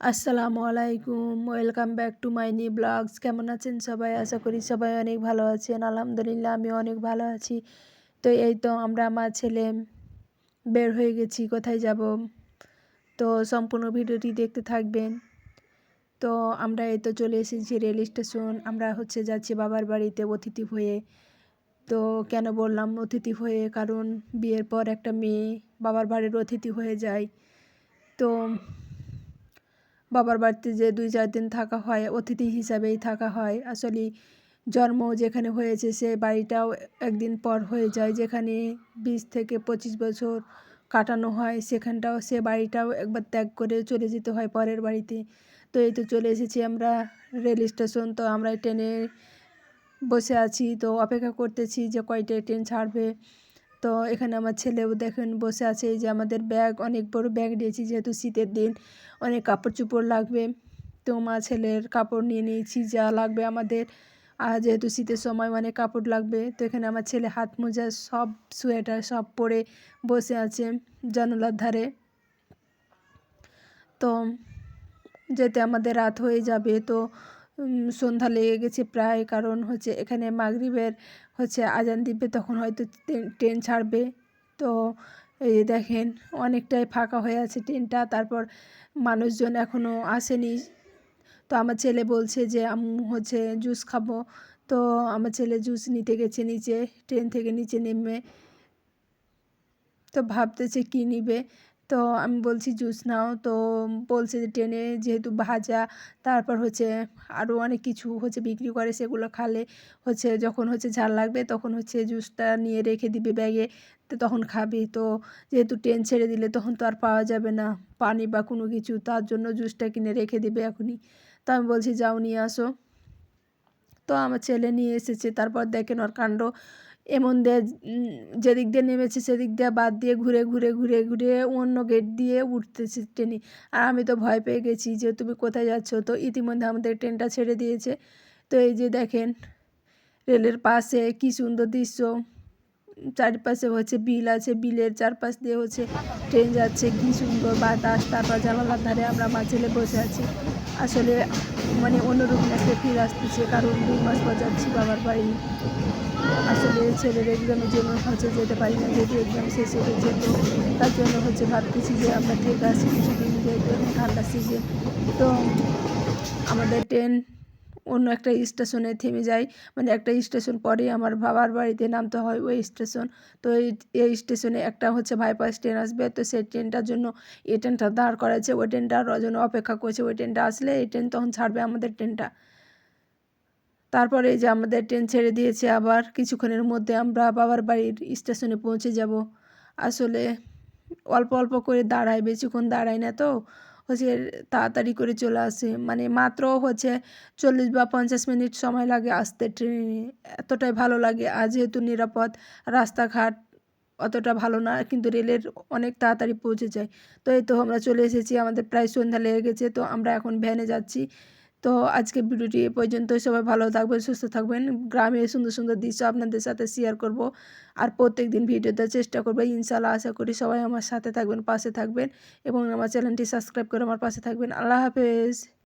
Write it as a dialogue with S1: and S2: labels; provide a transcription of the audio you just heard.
S1: আসসালামু আলাইকুম, welcome back to my new blogs. কেমন আছেন সবাই? আশা করি সবাই অনেক ভালো আছেন। আলহামদুলিল্লাহ আমি অনেক ভালো আছি। তো এই তো আমরা, আমার ছেলে বের হয়ে গেছি, কোথায় যাব? তো সম্পূর্ণ ভিডিওটি দেখতে থাকবেন। তো আমরা এই তো চলে এসেছি রেল স্টেশন। আমরা হচ্ছে যাচ্ছি বাবার বাড়িতে অতিথি হয়ে। তো কেন বললাম অতিথি হয়ে? কারণ বিয়ের পর একটা মেয়ে বাবার বাড়ির অতিথি হয়ে যায়। তো বাবার বাড়িতে যে দুই চার দিন থাকা হয়, অতিথি হিসাবেই থাকা হয়। আসলে জন্ম যেখানে হয়েছে, সে বাড়িটাও একদিন পর হয়ে যায়। যেখানে বিশ থেকে পঁচিশ বছর কাটানো হয়, সেখানটাও সে বাড়িটাও একবার ত্যাগ করে চলে যেতে হয় পরের বাড়িতে। তো এই তো চলে এসেছি আমরা রেল স্টেশন। তো আমরা ট্রেনে বসে আছি। তো অপেক্ষা করতেছি যে কয়টায় ট্রেন ছাড়বে। তো এখানে আমার ছেলেও দেখেন বসে আছে যে আমাদের ব্যাগ, অনেক বড় ব্যাগ নিয়েছি যেহেতু শীতের দিন, অনেক কাপড় চোপড় লাগবে। তো মা ছেলের কাপড় নিয়ে নিয়েছি, যা লাগবে আমাদের। আর যেহেতু শীতের সময় অনেক কাপড় লাগবে, তো এখানে আমার ছেলে হাত মোজা, সব সোয়েটার, সব পরে বসে আছে জানলার ধারে। তো যেতে আমাদের রাত হয়ে যাবে, তো সন্ধ্যা লেগে গেছে প্রায়, কারণ হচ্ছে এখানে মাগরিবের হচ্ছে আজান দিবে, তখন হয়তো ট্রেন ছাড়বে। তো এই দেখেন, অনেকটাই ফাঁকা হয়ে আছে ট্রেনটা, তারপর মানুষজন এখনও আসেনি। তো আমার ছেলে বলছে যে আমি হচ্ছে জুস খাব। তো আমার ছেলে জুস নিতে গেছে নিচে, ট্রেন থেকে নিচে নেমে। তো ভাবতেছে কী নিবে। তো আমি বলছি, জুস নাও। তো বলছে যে ট্রেনে যেহেতু ভাজা, তারপর হচ্ছে আরও অনেক কিছু হচ্ছে বিক্রি করে, সেগুলো খালে হচ্ছে যখন হচ্ছে ঝাল লাগবে, তখন হচ্ছে জুসটা নিয়ে রেখে দিবে ব্যাগে, তো তখন খাবে। তো যেহেতু ট্রেন ছেড়ে দিলে, তখন তো আর পাওয়া যাবে না পানি বা কোনো কিছু, তার জন্য জুসটা কিনে রেখে দিবে এখনই। তো আমি বলছি, যাও, নিয়ে আসো। তো আমার ছেলে নিয়ে এসেছে, তারপর দেখেন ওর কাণ্ড এমন দিয়ে যেদিক দিয়ে নেমেছে, সেদিক দিয়ে বাদ দিয়ে ঘুরে ঘুরে ঘুরে ঘুরে অন্য গেট দিয়ে উঠতেছে ট্রেনে। আর আমি তো ভয় পেয়ে গেছি যে তুমি কোথায় যাচ্ছ? তো ইতিমধ্যে আমাদের ট্রেনটা ছেড়ে দিয়েছে। তো এই যে দেখেন, রেলের পাশে কী সুন্দর দৃশ্য। চারিপাশে হচ্ছে বিল আছে, বিলের চারপাশ দিয়ে হচ্ছে ট্রেন যাচ্ছে, কী সুন্দর বাতাস, তারপর জানালার ধারে আমরা মাঝেলে বসে আছি। আসলে মানে অন্যরকম একটা ফির আসতেছে, কারণ দুই মাস পর যাচ্ছি, বাবার বাড়ি। আসলে ছেলের এক্সামের জন্য হচ্ছে যেতে পারি না, যেহেতু এক্সাম শেষ হয়ে যেত তার জন্য হচ্ছে ভাবতেছি যে আমরা ঠিক আছি, কিছুদিন যেহেতু এখন ঠান্ডা সিজন তো আমাদের ট্রেন অন্য একটা স্টেশনে থেমে যায় মানে একটা স্টেশন পরে আমার বাবার বাড়িতে নামতে হয় ওই স্টেশন। তো এই এই স্টেশনে একটা হচ্ছে বাইপাস ট্রেন আসবে। তো সেই ট্রেনটার জন্য এই ট্রেনটা দাঁড় করাচ্ছে ওই ট্রেনটার জন্য অপেক্ষা করছে। ওই ট্রেনটা আসলে এই ট্রেন তখন ছাড়বে আমাদের ট্রেনটা। তারপরে এই যে আমাদের ট্রেন ছেড়ে দিয়েছে আবার। কিছুক্ষণের মধ্যে আমরা বাবার বাড়ির স্টেশনে পৌঁছে যাব। আসলে অল্প অল্প করে দাঁড়ায়। বেশিক্ষণ দাঁড়ায় না তো। হচ্ছে তাড়াতাড়ি করে চলে আসে। মানে মাত্র হচ্ছে চল্লিশ বা পঞ্চাশ মিনিট সময় লাগে আসতে ট্রেনে। এতটাই ভালো লাগে। আর যেহেতু নিরাপদ, রাস্তাঘাট অতটা ভালো না, কিন্তু রেলের অনেক তাড়াতাড়ি পৌঁছে যায়। তো এই তো আমরা চলে এসেছি। আমাদের প্রায় সন্ধ্যা লেগে গেছে। তো আমরা এখন ভ্যানে যাচ্ছি। তো আজকে ভিডিওটি এ পর্যন্ত সবাই ভালো থাকবেন, সুস্থ থাকবেন। গ্রামে সুন্দর সুন্দর দৃশ্য আপনাদের সাথে শেয়ার করব। আর প্রত্যেক দিন ভিডিও দেওয়ার চেষ্টা করব। ইনশাল্লাহ আশা করি সবাই আমার সাথে থাকবেন, পাশে থাকবেন এবং আমার চ্যানেলটি সাবস্ক্রাইব করে আমার পাশে থাকবেন। আল্লাহ হাফেজ।